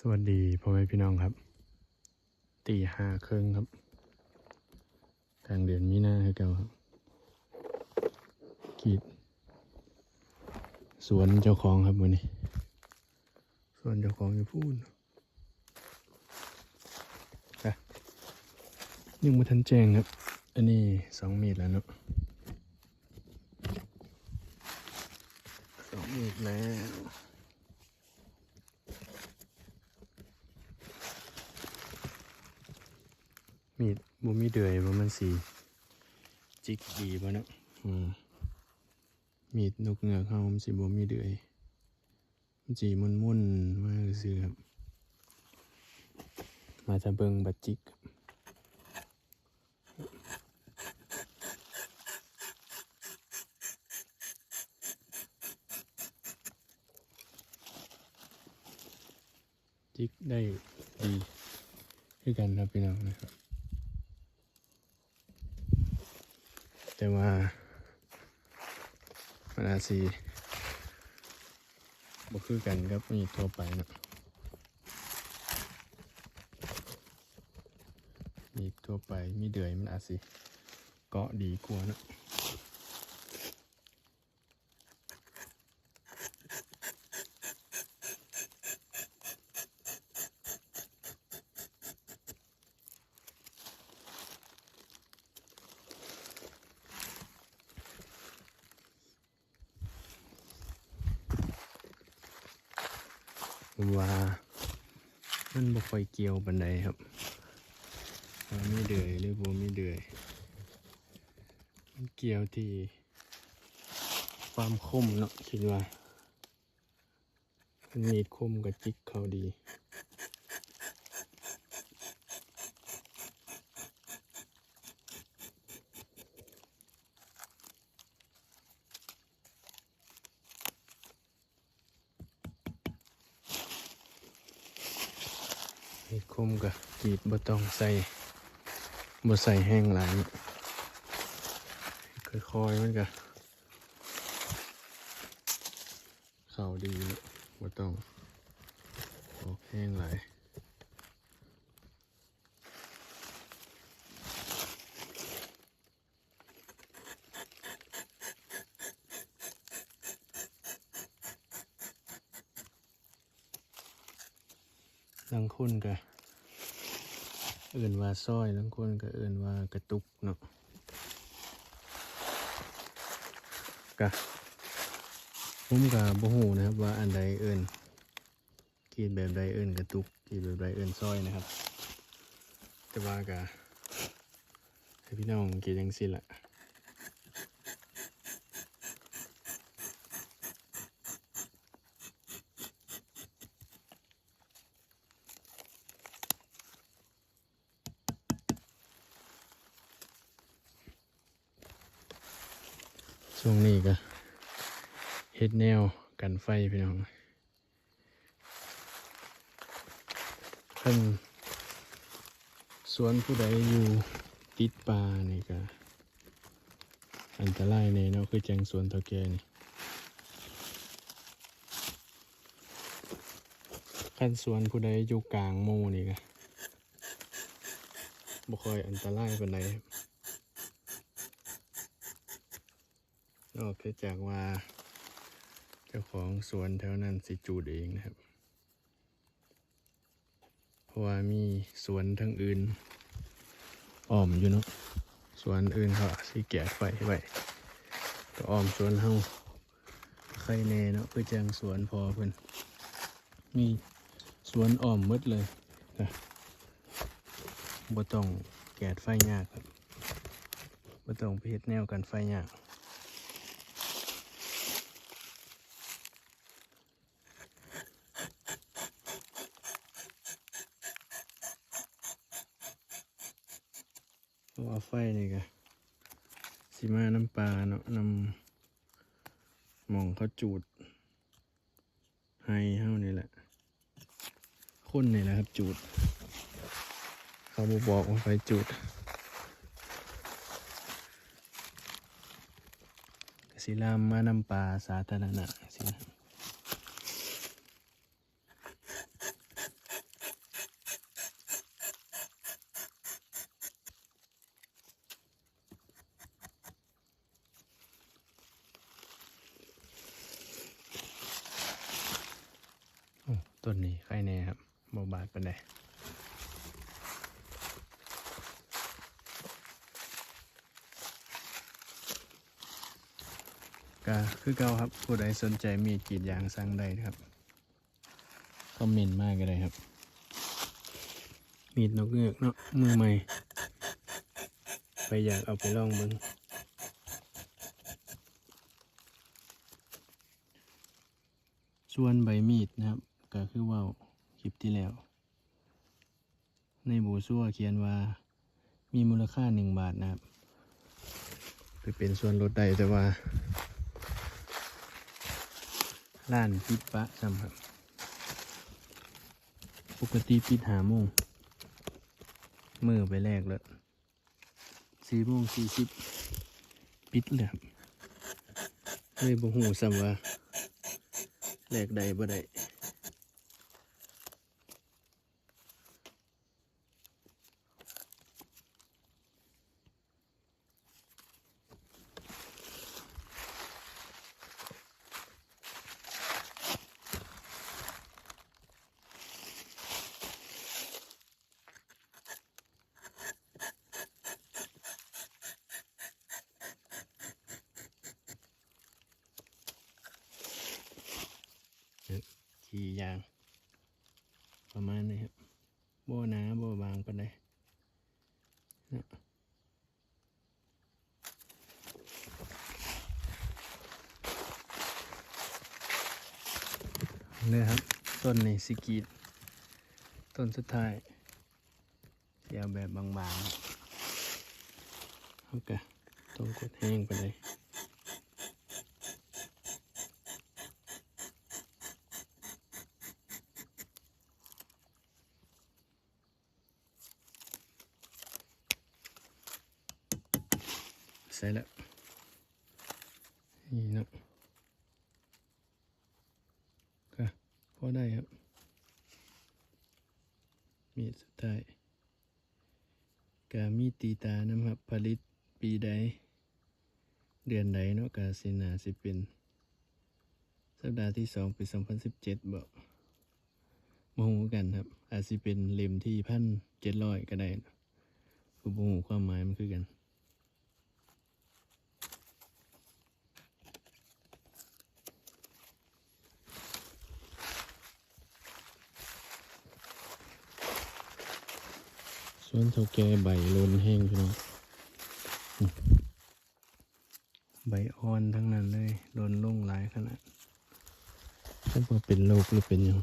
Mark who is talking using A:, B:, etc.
A: สวัสดีพ่อแม่พี่น้องครับ ตีห้าครึ่งครับกลางเดือนมีนาให้เก่าครับกีด สวนเจ้าของครับวันนี้ สวนเจ้าของอยู่พูดค่ะยังมาทันแจ้งครับ อันนี้สองเมตรแล้วเนาะสองเมตรแล้ว มีดบ่มีเดือยบ่มันสีจิกดีบ่เนาะอืมมีดนกเงือกเฮามันสิบ่มีเดือยมันสิมุ่นๆมาซื่อๆครับ มาจะเบิ่งบัดจิกครับจิกได้ดีคือกันครับพี่น้องนะครับ แต่ว่ามันอาจสีบ่คือกันครับมีทั่วไปนะมีทั่วไปมีเดือยมันอาจสิเกาะดีกว่านะ ผมว่ามันบ่ค่อยเกี่ยวบันไดครับว่ามีเดือยหรือบ่มีเดือยมันเกี่ยวที่ความคมเนาะคิดว่ามันมีดคมกับจิกเขาดี ดคมกับกีบบ่ต้องใส่บ่ใส่แห้งหลายค่อยๆมันก็เข่าดีเนอะบ่ต้องออกแห้งหลาย ลังคนก็เอื่นว่าซอยลังคนก็เอื่นว่ากระตุกเนาะกะผมก็บ่ฮู้นะครับว่าอันใดเอื่นกีดแบบใดเอื่นกระตุกกีดแบบใดเอื่นซอยนะครับ แต่ว่ากะให้พี่น้องกีดจังซี่ล่ะ ช่วงนี้ก็เฮ็ดแนวกันไฟพี่น้องเพิ่นสวนผู้ใดอยู่ติดป่านี่ก็อันตรายในเนาะคือแจงสวนเท่าแกนี่คันสวนผู้ใดอยู่กลางหมู่นี่ก็บ่ค่อยอันตรายปานใดครับ นอกจากว่า เจ้าของสวนแถวนั้นสิจูดเองนะครับ เพราะว่ามีสวนทั้งอื่นอ้อมอยู่เนาะสวนอื่นเขาสิแกะไฟไว้ก็อ้อมสวนเฮาใครแน่เนาะคือแจงสวนพอเพิ่นมีสวนอ้อมหมดเลยนะบ่ต้องแกะไฟยากครับบ่ต้องไปเฮ็ดแนวกันไฟยาก เพราวไฟนี่ก็สีมาน้ำปลาเนาะน้ำหมองเขาจูดไฮเฮ้านี่แหละคนนี่แหละครับจูด เขาบบอกว่าไฟจูดสีลามมาน้ำปลาสาธารณะสินะ ต้นนี้ไข่แน่ครับบ่บาดปานใดก็คือเก่าครับ ผู้ใดสนใจมีดกรีดยางสั่งได้ครับคอมเมนต์มากก็ได้ครับ มีดนกเงือกเนาะมือใหม่ ไปอยากเอาไปลองเบิ่งส่วนใบมีดนะครับ ก็คือว่าคลิปที่แล้ว ในบูซัวเขียนว่า มีมูลค่าหนึ่งบาทนะครับ ไปเป็นส่วนลดได้แต่ว่าร้านปิดปะซ้ำครับ ปกติปิดหาโมงมือไปแรกแล้วสี่โมงสี่สิบปิดเลยครับเลยบ่หูซ้ำว่าแลกใดบ่ได้ ขี่ยาง ประมาณนี้ครับบ่หนาบ่บางปานใดนะเลยครับ ต้นนี้สิกรีด ต้นสุดท้ายเสียวแบบบางๆโอเคต้องกดแห้งไปเลย ใส่แล้วนี่นาะก็พอได้ครับ มีสุดท้ายกามีตีตานะครับผลิตปีใด เดือนใดเนาะกาสินาสิเป็นสัปดาห์ที่สองปีสองพันสิบเจ็ดบอกมาหูกันครับ อาจสิเป็นเล่มที่พันเจ็ดร้อยก็ได้เนาะคือบ่หูความหมายมันคือกัน ส่วนเท่าแก่ใบโลนแห้งพี่น้องอืมใบอ่อนทั้งนั้นเลยโดนลงหลายขนาดถ้าว่าเป็นโรคหรือเป็นหยัง